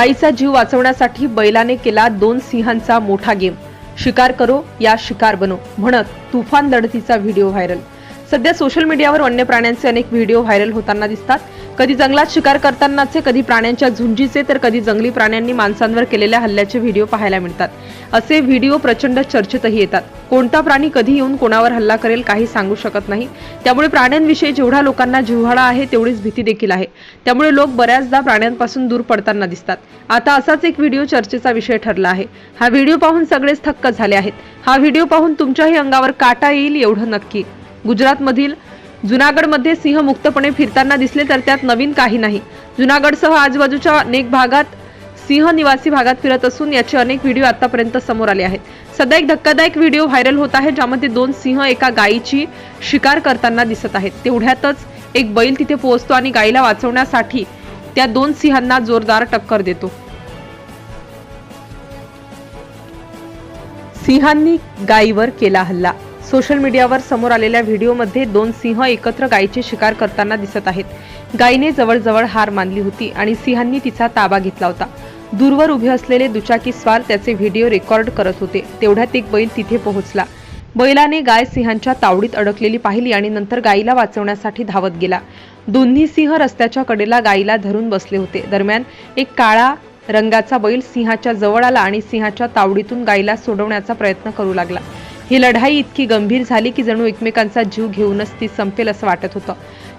गायीचा जीव वाचवण्यासाठी बैलाने केला दोन सिंहांचा मोठा गेम. शिकार करो या शिकार बनो म्हणत तुफान लढतीचा व्हिडिओ व्हायरल. सध्या सोशल मीडियावर वन्य प्राण्यांचे अनेक व्हिडिओ व्हायरल होताना दिसतात. कधी जंगलात शिकार करतानाचे कधी प्राण्यांच्या झुंजीचे तर कधी जंगली प्राण्यांनी माणसांवर केलेल्या हल्ल्याचे व्हिडिओ पाहायला मिळतात. असे व्हिडिओ प्रचंड चर्चेतही येतात. कोणता प्राणी कधी येऊन कोणावर हल्ला करेल काही सांगू शकत नाही. त्यामुळे प्राण्यांविषयी जेवढा लोकांना जिव्हाळा आहे तेवढीच भीती देखील आहे. त्यामुळे लोक बऱ्याचदा प्राण्यांपासून दूर पडताना दिसतात. आता असाच एक व्हिडिओ चर्चेचा विषय ठरला आहे. हा व्हिडिओ पाहून सगळेच थक्क झाले आहेत. हा व्हिडिओ पाहून तुमच्याही अंगावर काटा येईल एवढं नक्की. गुजरातमधील जुनागडमध्ये सिंह मुक्तपणे फिरताना दिसले तर त्यात नवीन काही नाही. जुनागडसह आजूबाजूच्या अनेक भागात सिंह निवासी भागात फिरत असून याचे अनेक व्हिडिओ आतापर्यंत समोर आले आहेत. सध्या एक धक्कादायक व्हिडिओ व्हायरल होत आहे ज्यामध्ये दोन सिंह एका गायीची शिकार करताना दिसत आहेत. तेवढ्यातच एक बैल तिथे पोहोचतो आणि गायीला वाचवण्यासाठी त्या दोन सिंहांना जोरदार टक्कर देतो. सिंहांनी गायीवर केला हल्ला. सोशल मीडियावर समोर आलेल्या व्हिडिओमध्ये दोन सिंह एकत्र गायीची शिकार करताना दिसत आहेत. गायीने जवळजवळ हार मानली होती आणि सिंहांनी तिचा ताबा घेतला होता. दूरवर उभे असलेले दुचाकी स्वार त्याचे व्हिडिओ रेकॉर्ड करत होते. तेवढ्यात एक बैल तिथे पोहोचला. बैलाने गाय सिंहांच्या तावडीत अडकलेली पाहिली आणि नंतर गायीला वाचवण्यासाठी धावत गेला. दोन्ही सिंह रस्त्याच्या कडेला गायीला धरून बसले होते. दरम्यान एक काळा रंगाचा बैल सिंहाच्या जवळ आला आणि सिंहाच्या तावडीतून गायीला सोडवण्याचा प्रयत्न करू लागला. ही लढाई इतकी गंभीर झाली की जणू एकमेकांचा जीव घेऊनच ती संपेल असं वाटत होतं.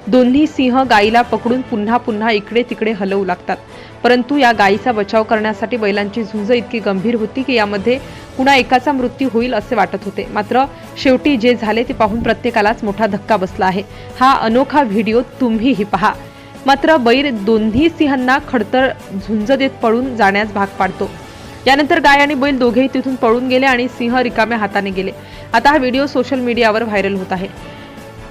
दोन्ही सिंह गायीला पकडून पुन्हा पुन्हा इकडे तिकडे हलवू लागतात. परंतु या गायीचा बचाव करण्यासाठी बैलांची झुंज इतकी गंभीर होती की यामध्ये पुन्हा एकाचा मृत्यू होईल असे वाटत होते. मात्र शेवटी जे झाले ते पाहून प्रत्येकालाच मोठा धक्का बसला आहे. हा अनोखा व्हिडिओ तुम्हीही पहा. मात्र बैर दोन्ही सिंहांना खडतर झुंज देत पळून जाण्यास भाग पाडतो. यानंतर गाय आणि बैल दोघेही तिथून पळून गेले आणि सिंह रिकाम्या हाताने गेले. आता हा व्हिडिओ सोशल मीडियावर व्हायरल होत आहे.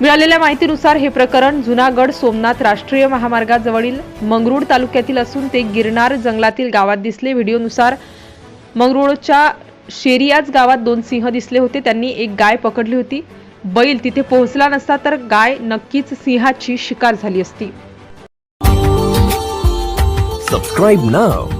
मिळालेल्या माहितीनुसार हे प्रकरण जुनागड सोमनाथ राष्ट्रीय महामार्गाजवळील मंगरुळ तालुक्यातील असून ते गिरनार जंगलातील गावात दिसले. व्हिडिओनुसार मंगरुळच्या शेरियाज गावात दोन सिंह दिसले होते. त्यांनी एक गाय पकडली होती. बैल तिथे पोहोचला नसता तर गाय नक्कीच सिंहाची शिकार झाली असती. Subscribe now